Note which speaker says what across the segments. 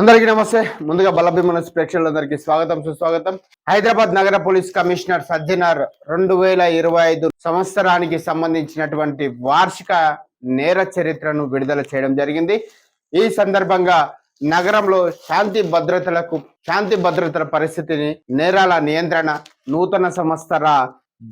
Speaker 1: అందరికీ నమస్తే. ముందుగా బలభిమన ప్రేక్షకులందరికీ స్వాగతం సుస్వాగతం. హైదరాబాద్ నగర పోలీస్ కమిషనర్ సజ్జనార్ రెండు వేల ఇరవై ఐదు సంవత్సరానికి సంబంధించినటువంటి వార్షిక నేర చరిత్రను విడుదల చేయడం జరిగింది. ఈ సందర్భంగా నగరంలో శాంతి భద్రతలకు శాంతి భద్రతల పరిస్థితిని నేరాల నియంత్రణ నూతన సంవత్సర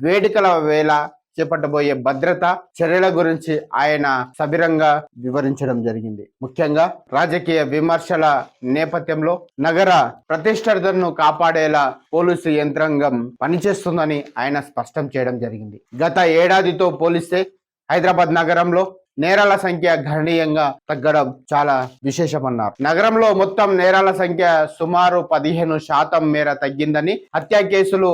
Speaker 1: వేడుకల వేళ చేపట్టబోయే భద్రత చర్యల గురించి ఆయన సభిరంగా వివరించడం జరిగింది. ముఖ్యంగా రాజకీయ విమర్శల నేపథ్యంలో నగర ప్రతిష్టర్ధను కాపాడేలా పోలీసు యంత్రాంగం పనిచేస్తుందని ఆయన స్పష్టం చేయడం జరిగింది. గత ఏడాదితో పోలిస్తే హైదరాబాద్ నగరంలో నేరాల సంఖ్య గణనీయంగా తగ్గడం చాలా విశేషమన్నారు. నగరంలో మొత్తం నేరాల సంఖ్య సుమారు పదిహేను శాతం మేర తగ్గిందని హత్య కేసులు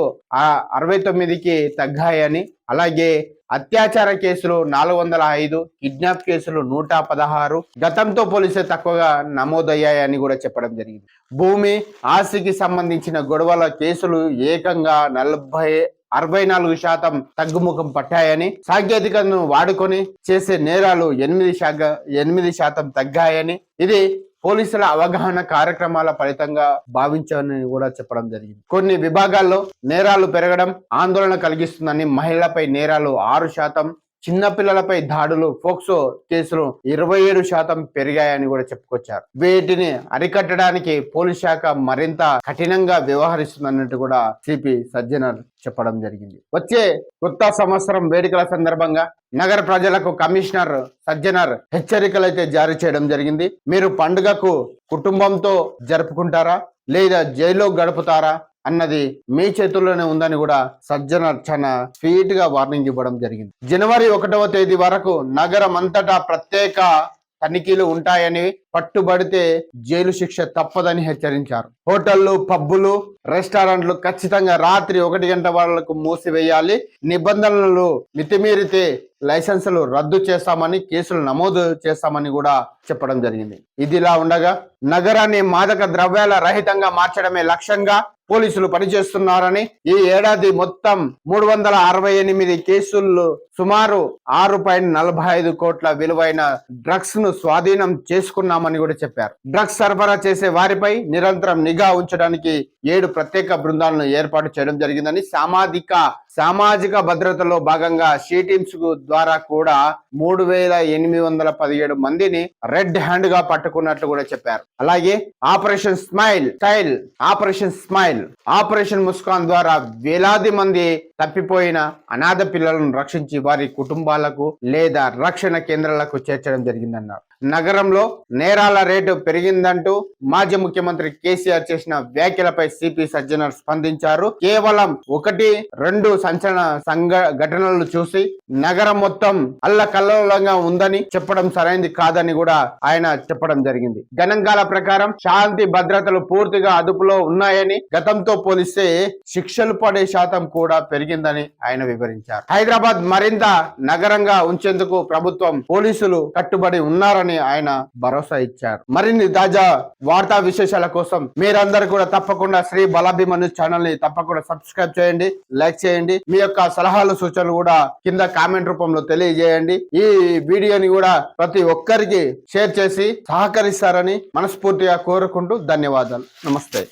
Speaker 1: అరవై తొమ్మిదికి తగ్గాయని అలాగే అత్యాచార కేసులు నాలుగు వందల ఐదు కిడ్నాప్ కేసులు నూట పదహారు గతంతో పోలిస్తే తక్కువగా నమోదయ్యాయని కూడా చెప్పడం జరిగింది. భూమి ఆస్తికి సంబంధించిన గొడవల కేసులు ఏకంగా నలభై అరవై నాలుగు శాతం తగ్గుముఖం పట్టాయని సాంకేతికతను వాడుకొని చేసే నేరాలు ఎనిమిది శాఖ ఎనిమిది శాతం తగ్గాయని ఇది పోలీసుల అవగాహన కార్యక్రమాల ఫలితంగా భావించాలని కూడా చెప్పడం జరిగింది. కొన్ని విభాగాల్లో నేరాలు పెరగడం ఆందోళన కలిగిస్తుందని మహిళలపై నేరాలు ఆరు శాతం చిన్నపిల్లలపై దాడులు ఫోక్సో కేసులు ఇరవై ఏడు శాతం పెరిగాయని కూడా చెప్పుకొచ్చారు. వీటిని అరికట్టడానికి పోలీస్ శాఖ మరింత కఠినంగా వ్యవహరిస్తుందన్నట్టు కూడా సిపి సజ్జనర్ చెప్పడం జరిగింది. వచ్చే కొత్త సంవత్సరం వేడుకల సందర్భంగా నగర ప్రజలకు కమిషనర్ సజ్జనర్ హెచ్చరికలు అయితే జారీ చేయడం జరిగింది. మీరు పండుగకు కుటుంబంతో జరుపుకుంటారా? లేదా జైల్లో గడుపుతారా? అన్నది మీ చేతుల్లోనే ఉందని కూడా సజ్జన అర్చన స్వీట్గా వార్నింగ్ ఇవ్వడం జరిగింది. జనవరి ఒకటవ తేదీ వరకు నగరం అంతటా ప్రత్యేక తనిఖీలు ఉంటాయని పట్టుబడితే జైలు శిక్ష తప్పదని హెచ్చరించారు. హోటళ్ళు పబ్బులు రెస్టారెంట్లు ఖచ్చితంగా రాత్రి ఒకటి గంట వరకు మూసివేయాలి. నిబంధనలు మితిమీరితే లైసెన్సులు రద్దు చేస్తామని కేసులు నమోదు చేస్తామని కూడా చెప్పడం జరిగింది. ఇదిలా ఉండగా నగరాన్ని మాదక ద్రవ్యాల రహితంగా మార్చడమే లక్ష్యంగా పోలీసులు పనిచేస్తున్నారని ఈ ఏడాది మొత్తం మూడు వందల అరవై ఎనిమిది కేసుల్లో సుమారు ఆరు పాయింట్ నలభై ఐదు కోట్ల విలువైన డ్రగ్స్ను స్వాధీనం చేసుకున్నామని కూడా చెప్పారు. డ్రగ్స్ సరఫరా చేసే వారిపై నిరంతరం నిఘా ఉంచడానికి ఏడు ప్రత్యేక బృందాలను ఏర్పాటు చేయడం జరిగిందని సామాజిక సామాజిక భద్రతలో భాగంగా షీ టీమ్స్ ద్వారా కూడా మూడు వేల ఎనిమిది వందల పదిహేడు మందిని రెడ్ హ్యాండ్గా పట్టుకున్నట్లు కూడా చెప్పారు. అలాగే operation smile style operation smile operation Muskaan ద్వారా వేలాది మంది తప్పిపోయిన అనాథ పిల్లలను రక్షించి వారి కుటుంబాలకు లేదా రక్షణ కేంద్రాలకు చేర్చడం జరిగిందన్నారు. నగరంలో నేరాల రేటు పెరిగిందంటూ మాజీ ముఖ్యమంత్రి కేసీఆర్ చేసిన వ్యాఖ్యలపై సిపి సజ్జనర్ స్పందించారు. కేవలం ఒకటి రెండు సంచలన సంఘ ఘటనలు చూసి నగరం మొత్తం అల్లకల్లోలంగా ఉందని చెప్పడం సరైనది కాదని కూడా ఆయన చెప్పడం జరిగింది. గణాంకాల ప్రకారం శాంతి భద్రతలు పూర్తిగా అదుపులో ఉన్నాయని గతంతో పోలిస్తే శిక్షలు పడే శాతం కూడా పెరిగిందని ఆయన వివరించారు. హైదరాబాద్ మరింత నగరంగా ఉంచేందుకు ప్రభుత్వం పోలీసులు కట్టుబడి ఉన్నారని ఆయన భరోసా ఇచ్చారు. మరిన్ని తాజా వార్తా విశేషాల కోసం మీరందరూ కూడా తప్పకుండా శ్రీ బలాభిమను ఛానల్ని తప్పకుండా సబ్స్క్రైబ్ చేయండి లైక్ చేయండి. మీ యొక్క సలహాలు సూచనలు కూడా కింద కామెంట్ రూపంలో తెలియజేయండి. ఈ వీడియోని కూడా ప్రతి ఒక్కరికి షేర్ చేసి సహకరిస్తారని మనస్ఫూర్తిగా కోరుకుంటూ ధన్యవాదాలు. నమస్తే.